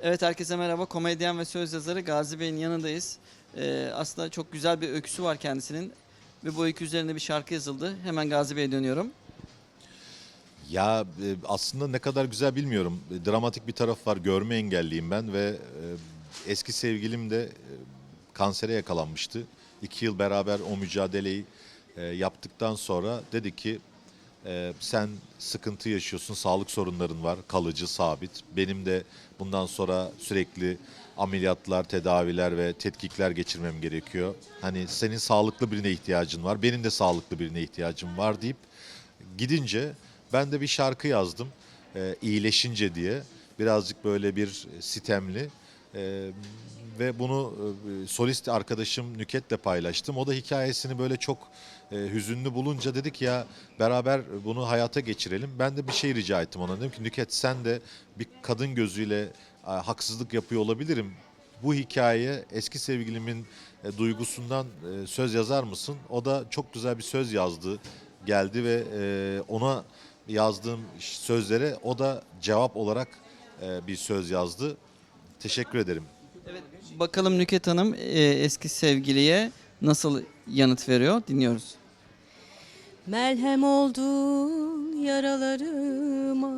Evet herkese merhaba. Komedyen ve söz yazarı Gazi Bey'in yanındayız. Ee, aslında çok güzel bir öyküsü var kendisinin. Ve bu öykü üzerine bir şarkı yazıldı. Hemen Gazi Bey'e dönüyorum. Ya e, aslında ne kadar güzel bilmiyorum. E, Dramatik bir taraf var. Görme engelliyim ben ve e, eski sevgilim de kansere yakalanmıştı. İki yıl beraber o mücadeleyi yaptıktan sonra dedi ki e, sen sıkıntı yaşıyorsun, sağlık sorunların var, kalıcı, sabit. Benim de bundan sonra sürekli ameliyatlar, tedaviler ve tetkikler geçirmem gerekiyor. Hani senin sağlıklı birine ihtiyacın var, benim de sağlıklı birine ihtiyacım var deyip gidince ben de bir şarkı yazdım. E, iyileşince diye. Birazcık böyle bir sitemli. E, ve bunu e, solist arkadaşım Nüket'le paylaştım. O da hikayesini böyle çok e, hüzünlü bulunca dedik ya beraber bunu hayata geçirelim. Ben de bir şey rica ettim ona. Dedim ki Nüket sen de bir kadın gözüyle haksızlık yapıyor olabilirim. Bu hikayeye eski sevgilimin e, duygusundan söz yazar mısın? O da çok güzel bir söz yazdı. Geldi ve ona yazdığım sözlere o da cevap olarak bir söz yazdı. Teşekkür ederim. Bakalım Nüket Hanım e, eski sevgiliye nasıl yanıt veriyor? Dinliyoruz. Melhem oldun yaralarıma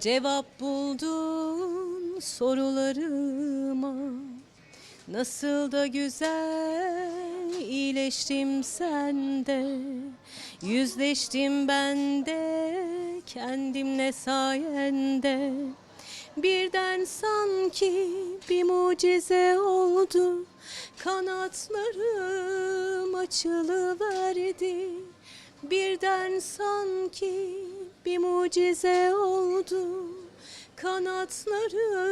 Cevap buldun sorularıma Nasıl da güzel iyileştim sende Yüzleştim ben de kendimle sayende Birden sanki bir mucize oldu. Kanatlarım açılıverdi. Birden sanki bir mucize oldu. Kanatlarım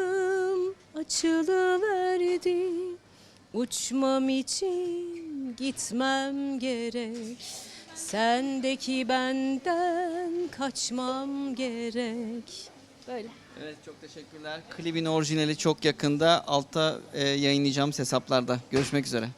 açılıverdi. Uçmam için gitmem gerek. Sendeki benden kaçmam gerek Böyle. Evet çok teşekkürler. Klibin orijinali çok yakında. Altta e, yayınlayacağımız hesaplarda. Görüşmek üzere.